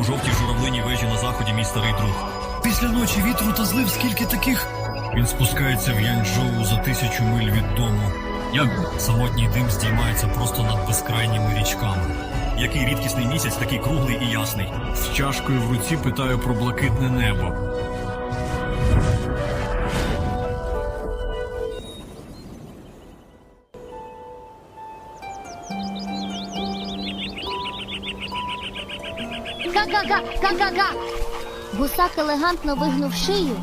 у жовтій журавлиній вежі на заході мій старий друг. Після ночі вітру та злив скільки таких. Він спускається в Янчжоу за тисячу миль від дому. Як самотній дим здіймається просто над безкрайніми річками. Який рідкісний місяць, такий круглий і ясний. З чашкою в руці питаю про блакитне небо. Га-га-га, га-га-га. Гусак елегантно вигнув шию.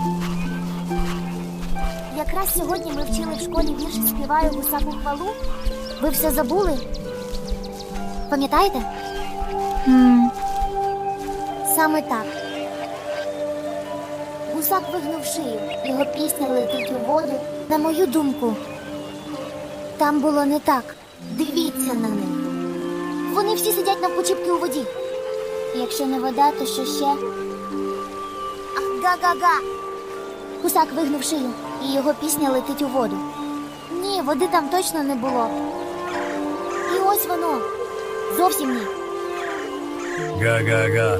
Якраз сьогодні ми вчили в школі вірш співаю гусаку хвалу. Ви все забули? Пам'ятаєте? Хм. Саме так. Гусак вигнув шию, його пісня летить у воду. На мою думку, там було не так. Дивіться на них. Вони всі сидять навпочіпки у воді. Якщо не вода, то що ще? Га-га-га. Гусак вигнув шию, і його пісня летить у воду. Ні, води там точно не було. І ось воно. Зовсім ні. Га-га-га.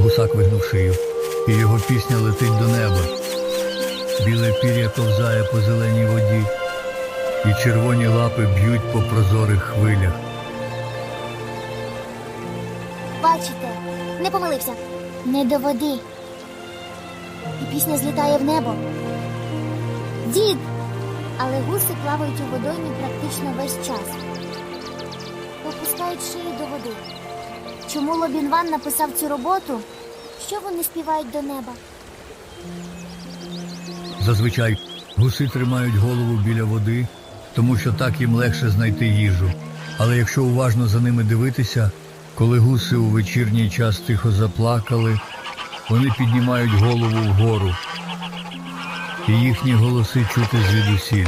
Гусак вигнув шию, і його пісня летить до неба. Біле пір'я ковзає по зеленій воді, і червоні лапи б'ють по прозорих хвилях. Бачите, не помилився. Не до води. І пісня злітає в небо. Дід! Але гуси плавають у водоймі практично весь час. Опускають шиї до води. Чому Лобінван написав цю роботу? Що вони співають до неба? Зазвичай гуси тримають голову біля води, тому що так їм легше знайти їжу. Але якщо уважно за ними дивитися, коли гуси у вечірній час тихо заплакали, вони піднімають голову вгору, і їхні голоси чути звідусіль.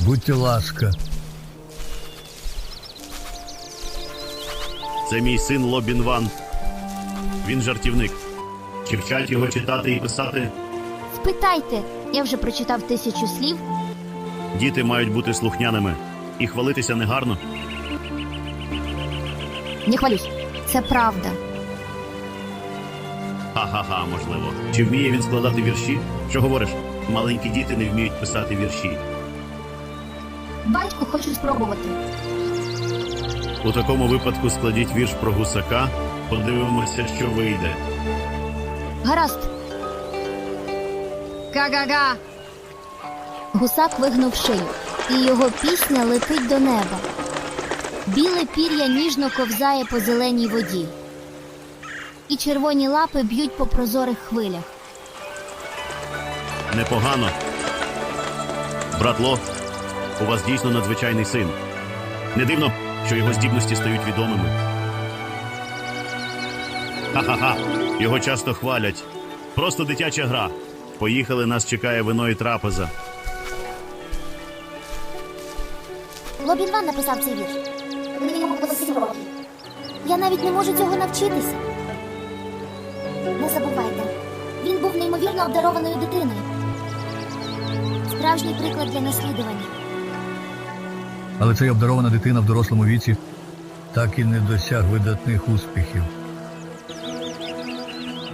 Будьте ласка, Це мій син Лобін Ван. Він жартівник. Чи вчать його читати і писати? Спитайте, я вже прочитав тисячу слів. Діти мають бути слухняними. І хвалитися негарно. Не хвалюсь, це правда. Ха-ха-ха, можливо. Чи вміє він складати вірші? Що говориш? Маленькі діти не вміють писати вірші. Батько хочу спробувати. У такому випадку складіть вірш про гусака. Подивимося, що вийде. Гаразд. Га-га-га. Гусак вигнув шию, і його пісня летить до неба. Біле пір'я ніжно ковзає по зеленій воді. І червоні лапи б'ють по прозорих хвилях. Непогано. Брат Ло, у вас дійсно надзвичайний син. Не дивно, що його здібності стають відомими. Ха-ха-ха. Його часто хвалять. Просто дитяча гра. Поїхали, нас чекає вино і трапеза. Лобінван написав цей вірш. Мені йому було сім років. Я навіть не можу цього навчитися. Не забувайте, він був неймовірно обдарованою дитиною. Справжній приклад для наслідування. але ця й обдарована дитина в дорослому віці так і не досяг видатних успіхів.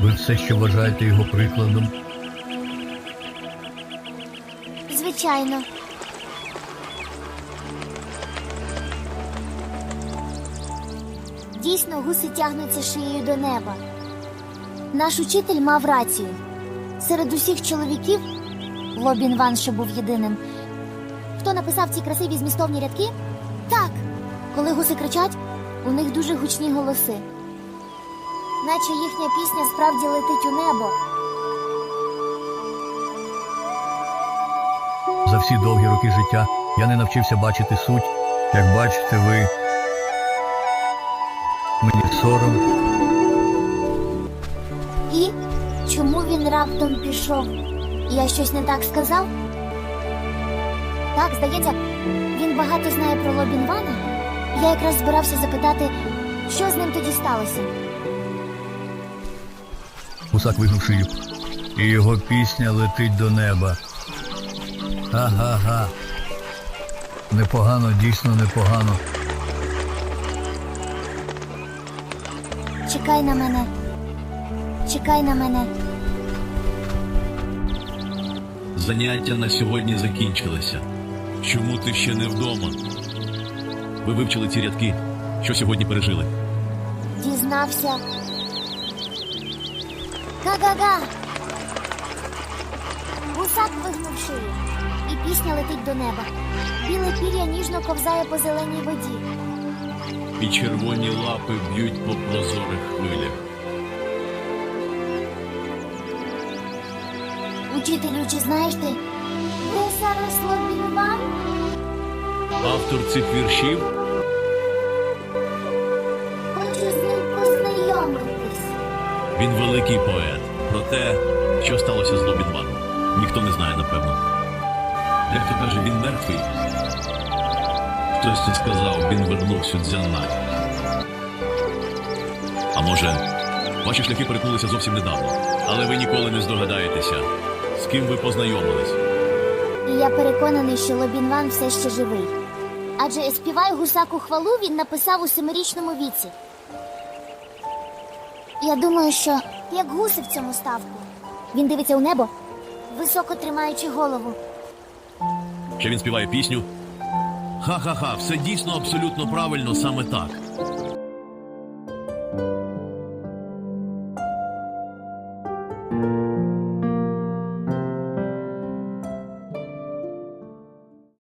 Ви все ще вважаєте його прикладом? Звичайно. Дійсно, гуси тягнуться шиєю до неба. Наш учитель мав рацію. Серед усіх чоловіків Лобін Ван, що був єдиним. Хто написав ці красиві змістовні рядки? Так. Коли гуси кричать, у них дуже гучні голоси. Наче їхня пісня справді летить у небо. За всі довгі роки життя я не навчився бачити суть. Як бачите ви, сором. І чому він раптом пішов? Я щось не так сказав? Так, здається, він багато знає про Лобінвана. Я якраз збирався запитати, що з ним тоді сталося. Гусак вигнув шию, і його пісня летить до неба. Га-га-га. Непогано, дійсно непогано. Чекай на мене. Чекай на мене. Заняття на сьогодні закінчилися. Чому ти ще не вдома? Ви вивчили ці рядки. Що сьогодні пережили? Дізнався. Га-га-га. Гусак вигнув шию, і пісня летить до неба. Біле пір'я ніжно ковзає по зеленій воді. І червоні лапи б'ють по прозорих хвилях. Учителю, чи знаєш ти, де зараз Лобінван? Автор цих віршів Хочу з ним познайомитись. Він великий поет. Про те, що сталося з Лобінваном. Ніхто не знає, напевно. Дехто каже, він мертвий. Хтось тут сказав, він вернувся дзяна. А може, ваші шляхи перетнулися зовсім недавно. Але ви ніколи не здогадаєтеся, з ким ви познайомились. І я переконаний, що Лобінван все ще живий. Адже співай гусаку хвалу він написав у семирічному віці. Я думаю, що як гуси в цьому ставку. Він дивиться у небо, високо тримаючи голову. Ще він співає пісню. Ха-ха-ха, все дійсно абсолютно правильно саме так.